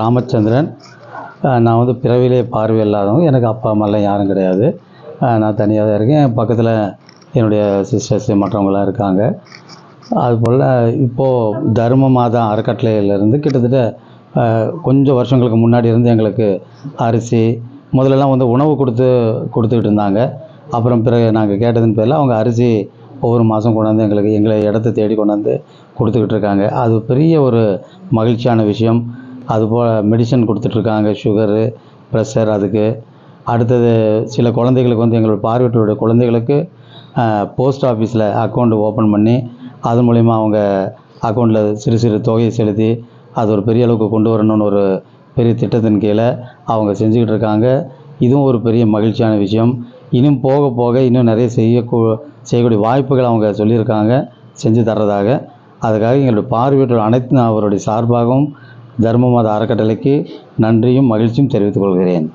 ராமச்சந்திரன். நான் வந்து பிறவிலே பார்வை இல்லாதவங்க எனக்கு அப்பா அம்மாலாம் யாரும் கிடையாது. நான் தனியாக தான் இருக்கேன் பக்கத்தில் என்னுடைய சிஸ்டர்ஸு மற்றவங்களாம் இருக்காங்க. அதுபோல் இப்போது தர்ம மாதா அறக்கட்டளையிலேருந்து கிட்டத்தட்ட கொஞ்சம் வருஷங்களுக்கு முன்னாடி இருந்து எங்களுக்கு அரிசி முதல்லலாம் வந்து உணவு கொடுத்து கொடுத்துக்கிட்டு இருந்தாங்க. அப்புறம் பிறகு நாங்கள் கேட்டதன் பேரில் அவங்க அரிசி ஒவ்வொரு மாதம் கொண்டாந்து எங்களுக்கு எங்களை இடத்த தேடி கொண்டாந்து கொடுத்துக்கிட்டு இருக்காங்க. அது பெரிய ஒரு மகிழ்ச்சியான விஷயம். அதுபோல் மெடிசன் கொடுத்துட்ருக்காங்க சுகரு ப்ரெஷர் அதுக்கு. அடுத்தது சில குழந்தைகளுக்கு வந்து எங்களோட பார்வையற்றோட குழந்தைகளுக்கு போஸ்ட் ஆஃபீஸில் அக்கௌண்ட் ஓப்பன் பண்ணி அது மூலிமா அவங்க அக்கௌண்ட்டில் சிறு சிறு தொகையை செலுத்தி அது ஒரு பெரிய அளவுக்கு கொண்டு வரணும்னு ஒரு பெரிய திட்டத்தின் கீழே அவங்க செஞ்சுக்கிட்டு இருக்காங்க இதுவும் ஒரு பெரிய மகிழ்ச்சியான விஷயம். இன்னும் போக போக இன்னும் நிறைய செய்யக்கூ செய்யக்கூடிய வாய்ப்புகள் அவங்க சொல்லியிருக்காங்க செஞ்சு தர்றதாக. அதுக்காக எங்களுடைய பார்வையற்றோர் அனைத்து அவருடைய சார்பாகவும் தர்ம மத அறக்கட்டளைக்கு நன்றியும் மகிழ்ச்சியும் தெரிவித்துக் கொள்கிறேன்.